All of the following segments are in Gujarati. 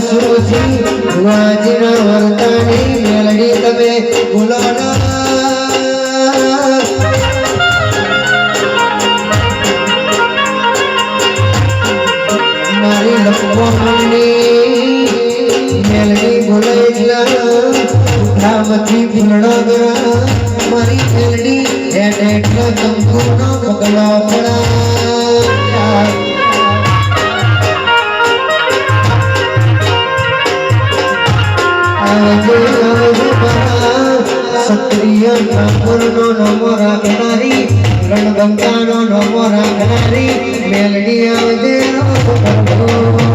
સુરજી વાજીના વર્તાની મેલડી તમે ભૂલો ના મારી લખવાની મેલડી બોલે એટલા રામથી ભૂલણો ગયા મારી ઠાકોરનો નમો રાખનારી રણગંગાનો નમો રાખનારી મેલડી આવજે મેલડી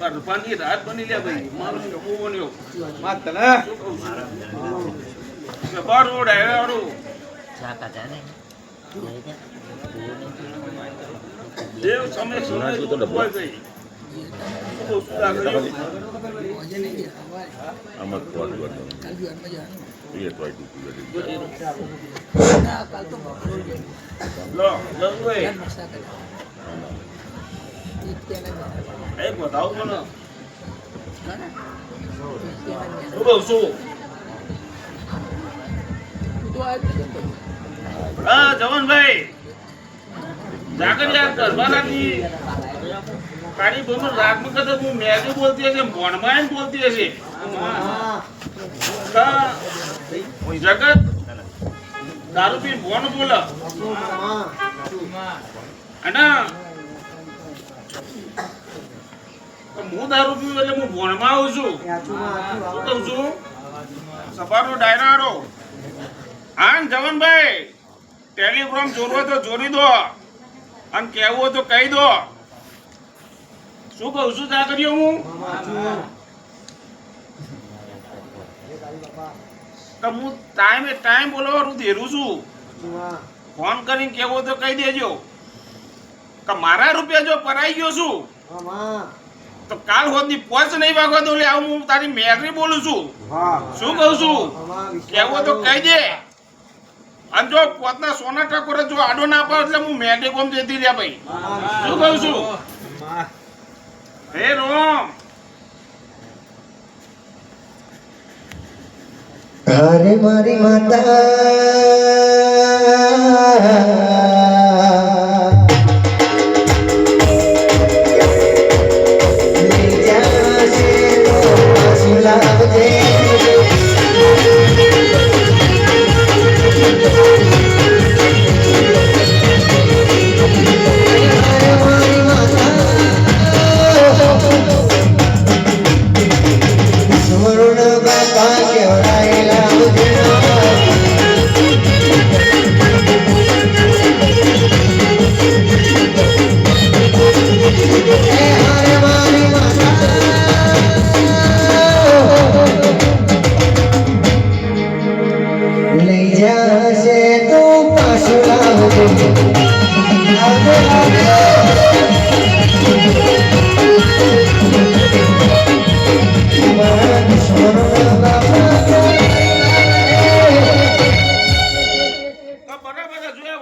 ગરબાની રાત બની લે ભાઈ મારો જમવું બન્યો કહું છું? જબર રોડ. દેવ સમય સમય. શું કહું છું, લાકડીઓ? આમાં થોડ એ તો આટલું પૂરું. લો, ગંગુભાઈ, એક બતાવું મને. હું દારૂ પી બોલે હું પીવું એટલે હું ભોણમાં આવું છું. શું કહું છું? સફારો ડાયરાડો આન જવનભાઈ, ટેલિગ્રામ જોરવો તો જોરી દો. અને કહેવું તો કહી દો. શું કહું છું ત્યાં કર્યો હું? તો હું ટાઈમે ટાઈમ બોલવાનું ધેરું છું. ફોન કરીને કેવો તો કહી દેજો. કે મારા રૂપિયા જો પરાઈ ગયો છું, તો કાલ સુધી પોચ નહીં વાગવા દો લે હું તારી મેરી બોલું છું. શું કહું છું? કેવો તો કહી દે. અને જો પોતના સોના ટકોરે જો આડો ના પાડો, એટલે હું મેરી કોમ દેતી લે ભાઈ. શું કહું છું? હે રોમ અરે મારી માતા.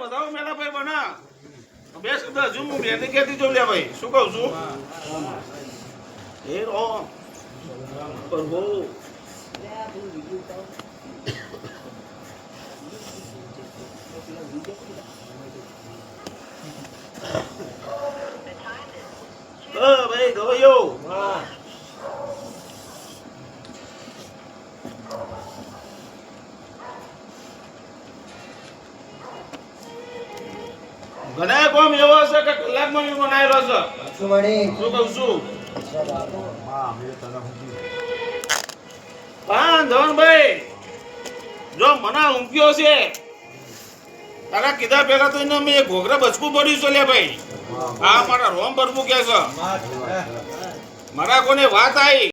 બધાઓ મેલા ભાઈ બના. બે શબ્દ હજુ હું મેને કહેતી જાઉં લે ભાઈ. શું કહું છું? એ રો પ્રભુ ભાઈ ગવાયો. ઘણા કોમ એવો છે કે કલાકમાં બી બનાવેલો છે શું કહું છું? હા ધવનભાઈ જો મને ઊંઘ્યો છે તારા કીધા પેલા તો એને મેં ઘોઘરા બચકું પડ્યું છે લે ભાઈ. આ મારા રોમ બરબુ કે છે. મારા કોને વાત આવી